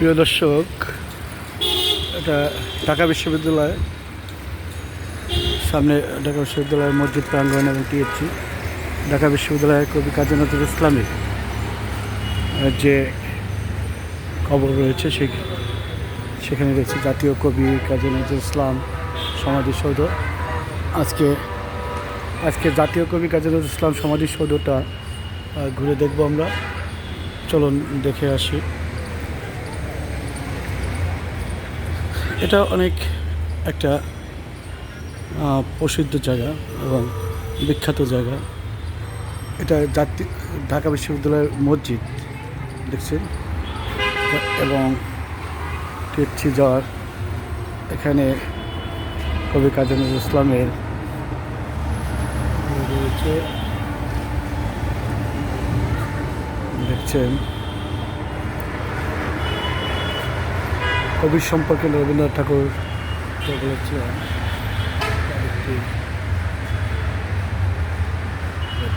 প্রিয় দর্শক, এটা ঢাকা বিশ্ববিদ্যালয়, সামনে ঢাকা বিশ্ববিদ্যালয়ের মসজিদ প্রাঙ্গণ এবং টিএসসি। ঢাকা বিশ্ববিদ্যালয়ের কবি কাজী নজরুল ইসলামের যে খবর রয়েছে সে সেখানে রয়েছে জাতীয় কবি কাজী নজরুল ইসলাম সমাধিসৌধ আজকে আজকে জাতীয় কবি কাজী নজরুল ইসলাম সমাধিসৌধটা ঘুরে দেখব আমরা। চলুন দেখে আসি। এটা অনেক একটা প্রসিদ্ধ জায়গা এবং বিখ্যাত জায়গা। এটা জাতি, ঢাকা বিশ্ববিদ্যালয়ের মসজিদ, দেখছেন? এবং তীর্থি যাওয়ার এখানে কবি কাজী নজরুল ইসলামের দেখছেন? কবির সম্পর্কে রবীন্দ্রনাথ ঠাকুর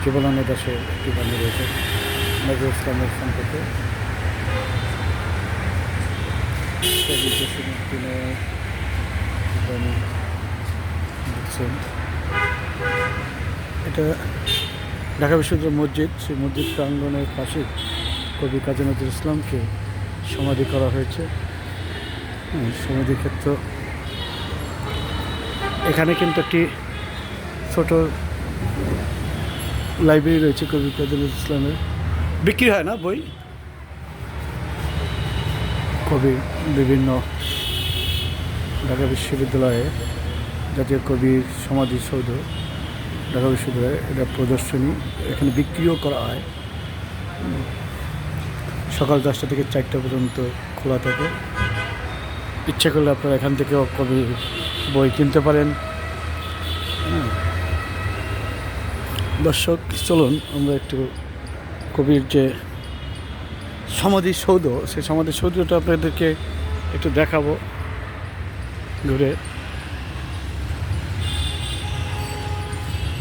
জীবনানন্দ দাসের একটি গানে রয়েছে নজরুল ইসলামের সম্পর্কে। এটা ঢাকা বিশ্ববিদ্যালয় মসজিদ সেই মসজিদ প্রাঙ্গণের পাশে কবি কাজী নজরুল ইসলামকে সমাধি করা হয়েছে। হ্যাঁ, সমাধি ক্ষেত্র এখানে কিন্তু একটি ছোট লাইব্রেরি রয়েছে কবি কাজী ইসলামের। বিক্রি হয় না বই? কবি বিভিন্ন ঢাকা বিশ্ববিদ্যালয়ে জাতীয় কবির সমাধিসৌধ ঢাকা বিশ্ববিদ্যালয়ে এটা প্রদর্শনী, এখানে বিক্রিও করা হয়। সকাল দশটা থেকে চারটা পর্যন্ত খোলা থাকে। ইচ্ছে করলে আপনারা এখান থেকেও কবি বই কিনতে পারেন। দর্শক, চলুন, আমরা একটু কবির যে সমাধি সৌধ, সেই সমাধি সৌধটা আপনাদেরকে একটু দেখাবো। ঘুরে।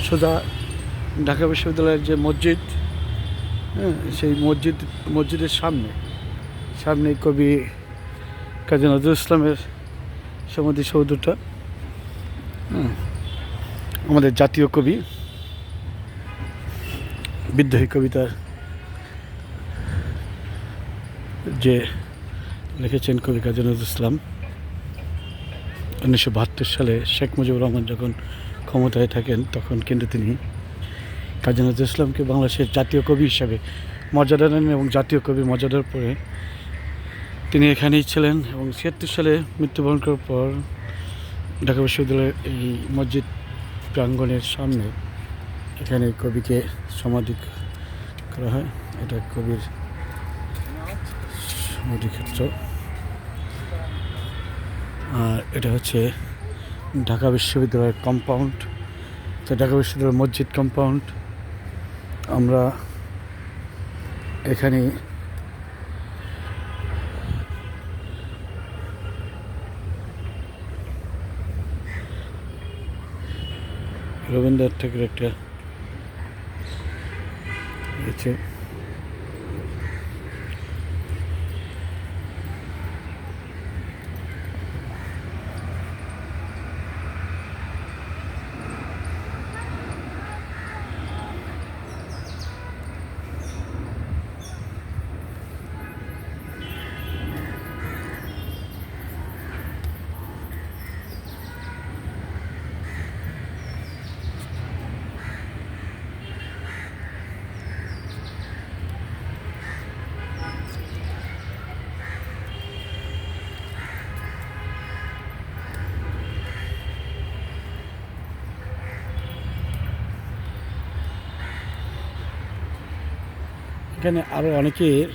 সোজা ঢাকা বিশ্ববিদ্যালয়ের যে মসজিদ হ্যাঁ সেই মসজিদ, মসজিদের সামনে সামনে কবি কাজী নজরুল ইসলামের সমাধিসৌধটা হুম, আমাদের জাতীয় কবি বিদ্রোহী কবিতার যে লিখেছেন কবি কাজী নজরুল ইসলাম উনিশশো বাহাত্তর সালে শেখ মুজিবুর রহমান যখন ক্ষমতায় থাকেন তখন কিন্তু তিনি কাজী নজরুল ইসলামকে বাংলাদেশের জাতীয় কবি হিসাবে মর্যাদা নেন এবং জাতীয় কবি মর্যাদার পরে তিনি এখানেই ছিলেন এবং ছিয়াত্তর সালে মৃত্যুবরণ করার পর ঢাকা বিশ্ববিদ্যালয়ের এই মসজিদ প্রাঙ্গণের সামনে এখানে কবিকে সমাধি করা হয়। এটা কবির সমাধিক্ষেত্র আর এটা হচ্ছে ঢাকা বিশ্ববিদ্যালয়ের কম্পাউন্ড তো ঢাকা বিশ্ববিদ্যালয়ের মসজিদ কম্পাউন্ড আমরা এখানে রবীন্দ্রনাথ ঠাকুর একটা রয়েছে এখানে আরও অনেকের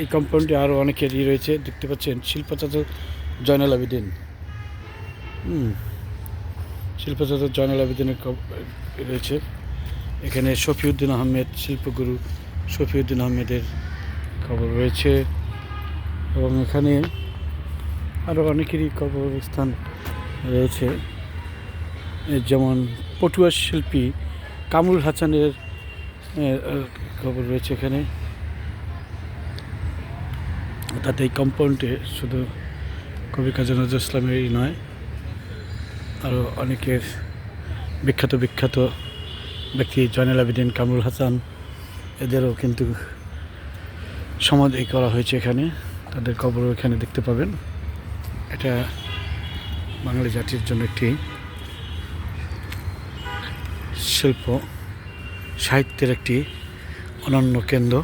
এই কম্পাউন্ডে আরও অনেকেরই রয়েছে। দেখতে পাচ্ছেন শিল্পাচার্য জয়নাল আবেদিন। শিল্পাচার্য জয়নাল আবেদিনের রয়েছে। এখানে শফিউদ্দিন আহমেদ, শিল্পগুরু শফিউদ্দিন আহমেদের খবর রয়েছে এবং এখানে আরও অনেকেরই কবরস্থান রয়েছে। যেমন পটুয়া শিল্পী কামরুল হাসানের খবর রয়েছে এখানে। অর্থাৎ এই কম্পাউন্ডে শুধু কবি কাজী নজরুল ইসলামেরই নয় আরও অনেকের বিখ্যাত বিখ্যাত ব্যক্তি জয়নাল আবেদিন, কামরুল হাসান, এদেরও কিন্তু সমাধি করা হয়েছে এখানে। তাদের কবরও এখানে দেখতে পাবেন। এটা বাঙালি জাতির জন্য একটি শিল্প। সাহিত্যের একটি অনন্য কেন্দ্র।